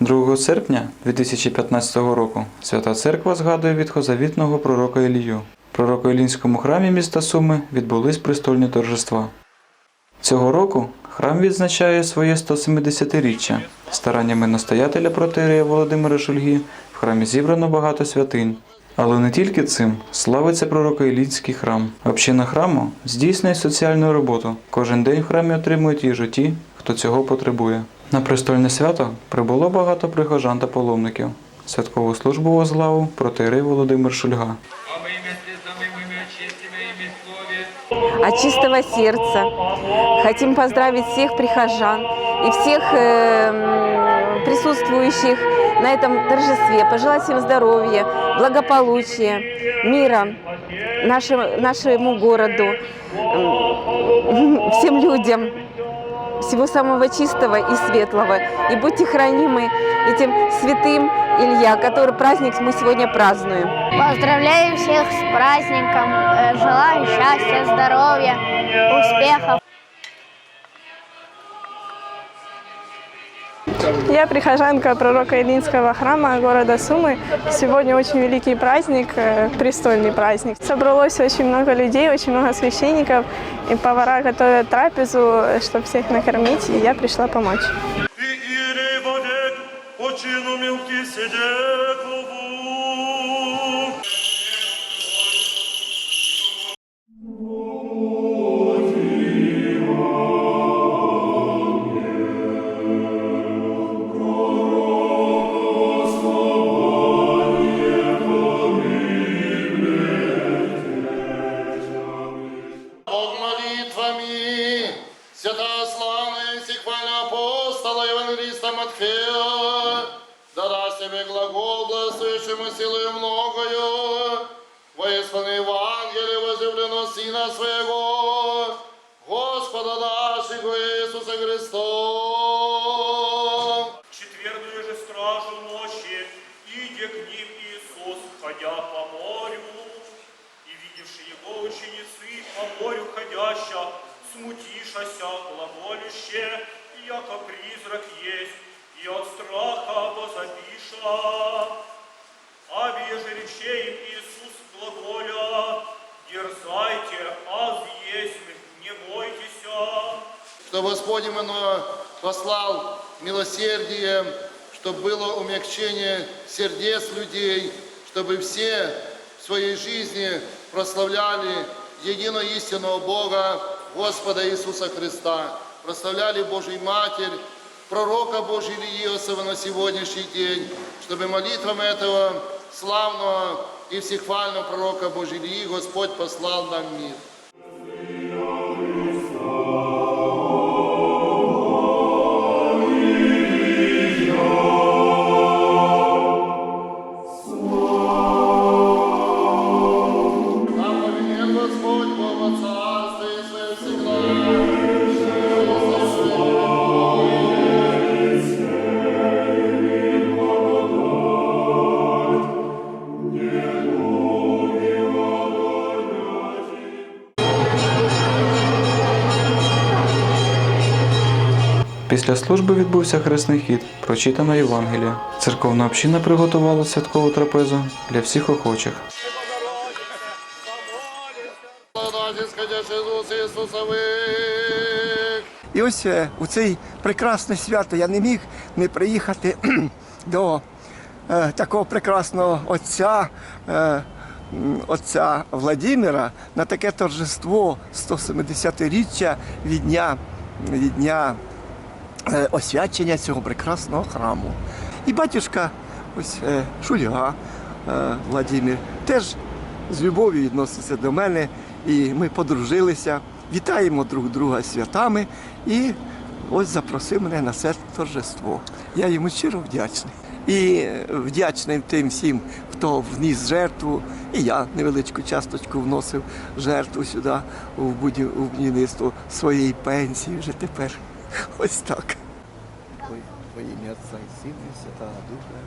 2 серпня 2015 року Свята Церква згадує відхозавітного пророка Ілію. В пророкоілінському храмі міста Суми відбулись престольні торжества. Цього року храм відзначає своє 170-річчя. Стараннями настоятеля протерея Володимира Шульги в храмі зібрано багато святинь. Але не тільки цим славиться пророкоілінський храм. Община храму здійснює соціальну роботу. Кожен день в храмі отримують їжу ті, хто цього потребує. На престольне свято прибуло багато прихожан та паломників. Святкову службу возглавив протеерей Володимир Шульга. От чистого сердца. Хотим поздравить всех прихожан и всех э, присутствующих на этом торжестве, пожелать всем здоровья, благополучия, мира нашему, нашему городу, всем людям, всего самого чистого и светлого. И будьте хранимы этим святым Илья, который праздник мы сегодня празднуем. Поздравляю всех с праздником. Э, Желаю счастья, здоровья, успехов. Я прихожанка пророка Илинского храма города Сумы. Сегодня очень великий праздник, э, престольный праздник. Собралось очень много людей, очень много священников, и повара готовят трапезу, чтобы всех накормить, и я пришла помочь. Матфея, да даст тебе глагол, благословившему силою многою, во исполнение Евангелия возлюблено Сына Своего, Господа нашего Иисуса Христа. Четвертую же стражу ночи, иде к ним Иисус, ходя по морю, и видевши его ученицы по морю ходяща, смутишася, глаголюще, яко призрак есть, и от страха возопиша. А же рече им Иисус глаголя, дерзайте, аз есть, не бойтесь. что Господь именно послал милосердие, чтобы было умягчение сердец людей, чтобы все в своей жизни прославляли едино истинного Бога, Господа Иисуса Христа, прославляли Божию Матерь, пророка Божьего Ильиосова на сегодняшний день, чтобы молитвам этого славного и всехвального пророка Божьего Господь послал нам мир. Після служби відбувся хресний хід, прочитано Євангелія. Церковна община приготувала святкову трапезу для всіх охочих. І ось е, у цей прекрасне свято я не міг не приїхати до е, такого прекрасного отця, е, отця Владимира на таке торжество 170-річчя від дня, від дня освячення цього прекрасного храму. І батюшка ось е, Шульга е, Владимир теж з любов'ю відноситься до мене, і ми подружилися, вітаємо друг друга святами і ось запросив мене на це торжество. Я йому щиро вдячний. І е, вдячний тим всім, хто вніс жертву, і я невеличку часточку вносив жертву сюди будів- будівництво своєї пенсії вже тепер. Ось так. Во ім'я Отця і Сина і Святого Духа.